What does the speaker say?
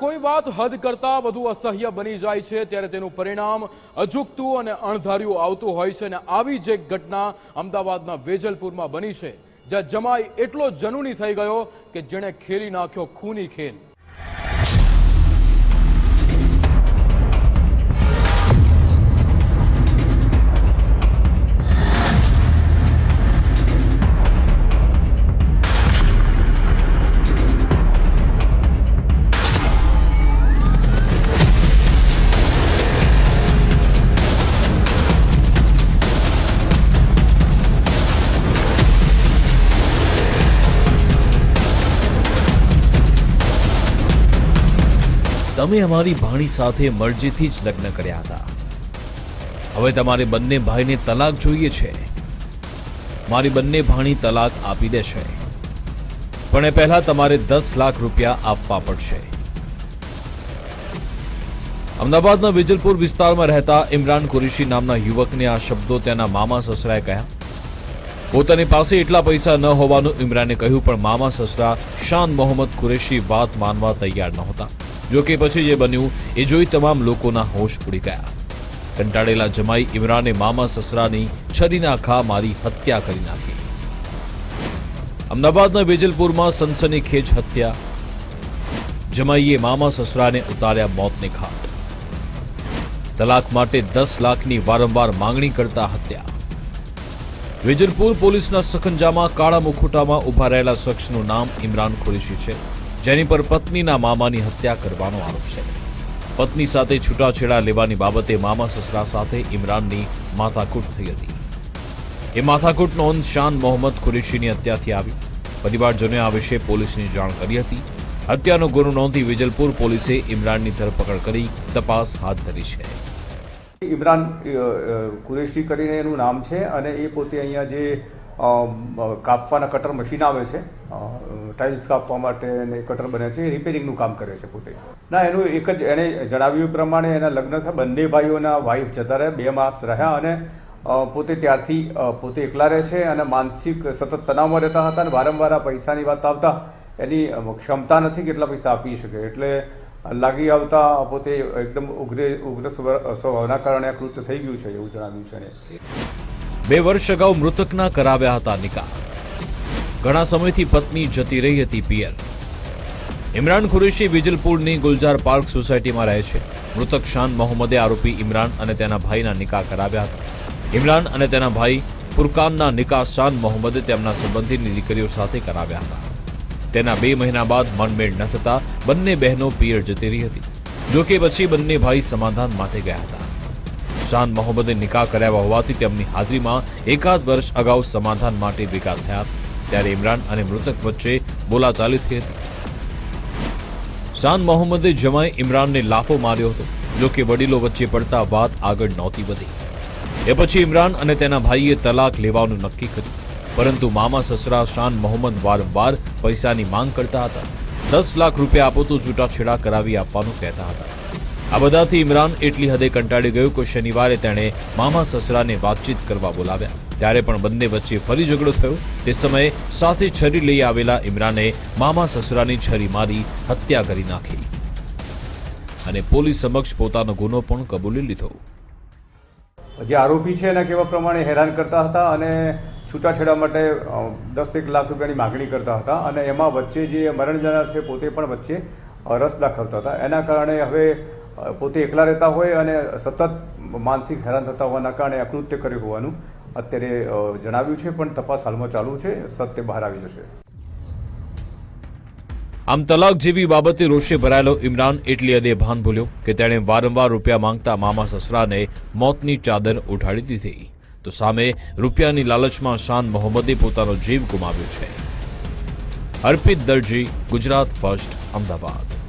કોઈ વાત હદ કરતા વધુ અસહ્ય બની જાય છે, ત્યારે તેનું પરિણામ અજુકતું અને અણધાર્યું આવતું હોય છે અને આવી જ એક ઘટના અમદાવાદના વેજલપુરમાં બની છે, જ્યાં જમાઈ એટલો જનૂની થઈ ગયો કે જેણે ખેલી નાખ્યો ખૂની ખેલ. તમે અમારી ભાણી સાથે મરજીથી જ લગ્ન કર્યા હતા. હવે તમારે બંને ભાઈને તલાક જોઈએ છે. મારી બંને ભાણી તલાક આપી દેશે પણ એ પહેલા તમારે દસ લાખ રૂપિયા આપવા પડશે. અમદાવાદના વિજલપુર વિસ્તારમાં રહેતા ઇમરાન કુરેશી નામના યુવકને આ શબ્દો તેના મામા સસરાએ કહ્યા. પોતાની પાસે એટલા પૈસા ન હોવાનું ઇમરાને કહ્યું, પણ મામા સસરા શાન મોહમ્મદ કુરેશી વાત માનવા તૈયાર નહોતા. જોકે પછી જે બન્યું, એ જોઈ તમામ લોકોના હોશ ઉડી ગયા. કંટાળેલા જમાઈ ઇમરાને મામા સસરાની છરીના ખા મારી હત્યા કરી નાખી. અમદાવાદના વેજલપુરમાં સનસનીખેજ હત્યા. જમાઈએ મામા સસરાને ઉતાર્યા મોતને ઘાટ તલાક માટે દસ લાખની વારંવાર માંગણી કરતા હત્યા. વિજલપુર પોલીસના સખંજામાં કાળા મુખોટામાં ઊભા રહેલા શખ્સનું નામ ઇમરાન ખુરશી છે, જેની પર પત્નીના મામાની હત્યા કરવાનો આરોપ છે. પત્ની સાથે છૂટાછેડા લેવાની બાબતે મામા સસરા સાથે ઇમરાનની માથાકૂટ થઈ હતી. એ માથાકૂટ નોંધ શાન મોહમ્મદ ખુરશીની હત્યાથી આવી પરિવારજનોએ આ વિશે પોલીસને જાણ કરી હતી. હત્યાનો ગુનો નોંધી વિજલપુર પોલીસે ઇમરાનની ધરપકડ કરી તપાસ હાથ ધરી છે. ઇમરાન કુરેશી કરીને એનું નામ છે અને એ પોતે અહીંયા જે કાપવાના કટર મશીન આવે છે ટાઇલ્સ કાપવા માટે અને કટર બને છે, એ રિપેરિંગનું કામ કરે છે પોતે. ના, એનું એક જ, એણે જણાવ્યું પ્રમાણે એના લગ્ન થયા, બંને ભાઈઓના વાઈફ જતા રહ્યા, બે માસ રહ્યા અને પોતે ત્યારથી પોતે એકલા રહે છે અને માનસિક સતત તણાવમાં રહેતા હતા અને વારંવાર આ પૈસાની વાત આવતા, એની ક્ષમતા નથી કેટલા પૈસા આપી શકે. એટલે લાગી આવતા પોતે એકદમ ઉગ્ર ઉગ્ર સ્વભાવ- સ્વભાવના કારણે કૃત્ય થઈ ગયું છે એવું જણાવ્યું છે બે વર્ષ અગાઉ મૃતકના કરાવ્યા હતા નિકાહ ઘણા સમયથી પત્ની જતી રહી હતી પિયર. ઇમરાન ખુરેશી વિજલપુરની ગુલજાર પાર્ક સોસાયટીમાં રહે છે. મૃતક શાન મોહમ્મદે આરોપી ઇમરાન અને તેના ભાઈના નિકાહ કરાવ્યા હતા. ઇમરાન અને તેના ભાઈ ફુરકાનના નિકાહ શાન મોહમ્મદે તેમના સંબંધીની દીકરીઓ સાથે કરાવ્યા હતા. તેના બે મહિના બાદ મનમેળ ન થતા બંને બહેનો પિયર જતી રહી હતી. જોકે પછી બંને ભાઈ સમાધાન માટે ગયા હતા. શાન મોહમ્મદે નિકાહ કરાવ્યા હોવાથી તેમની હાજરીમાં એકાદ વર્ષ અગાઉ સમાધાન માટે ભેગા થયા. ત્યારે ઇમરાન અને મૃતક વચ્ચે બોલાચાલી થઈ હતી. શાન મોહમ્મદે જમાઈ ઇમરાનને લાફો માર્યો હતો. જોકે વડીલો વચ્ચે પડતા વાત આગળ નહોતી વધી. એ પછી ઇમરાન અને તેના ભાઈએ તલાક લેવાનું નક્કી કર્યું. પરંતુ મામા, સસરા, શાન, મોહમ્મદ વારંવાર પૈસાની માંગ કરતા હતા. દસ લાખ રૂપિયા આપો તો છૂટાછેડા કરાવી આપવાનું કહેતા હતા. આ બધાથી ઇમરાન એટલી હદે કંટાળી ગયો કે શનિવારે તેણે મામા, સસરાને વાતચીત કરવા બોલાવ્યા. ત્યારે પણ બંને વચ્ચે ફરી ઝઘડો થયો. તે સમયે સાથે છરી લઈ આવેલા ઇમરાને મામા, સસરાની છરી મારી હત્યા કરી નાખી. અને પોલીસ સમક્ષ પોતાનો ગુનો પણ કબૂલી લીધો. જે આરોપી છે એના કહેવા પ્રમાણે હેરાન કરતા હતા અને છૂટાછેડા માટે દસ એક લાખ રૂપિયાની માગણી કરતા હતા અને એમાં વચ્ચે જે મરણ જનાર છે પોતે પણ વચ્ચે રસ દાખવતા હતા. એના કારણે હવે પોતે એકલા રહેતા હોય અને સતત માનસિક હેરાન થતા હોવાના કારણે અકૃત્ય કર્યું હોવાનું અત્યારે જણાવ્યું છે, પણ તપાસ હાલમાં ચાલુ છે, સત્ય બહાર આવી જશે. આમ તલાક જેવી બાબતે રોષે ભરાયેલો ઇમરાન એટલી હદે ભાન ભૂલ્યો કે તેણે વારંવાર રૂપિયા માંગતા મામા સસરાને મોતની ચાદર ઉઠાડી દીધી. તો સામે રૂપિયાની લાલચમાં શાન મોહમ્મદે પોતાનો જીવ ગુમાવ્યો છે. અર્પિત દરજી, ગુજરાત ફર્સ્ટ, અમદાવાદ.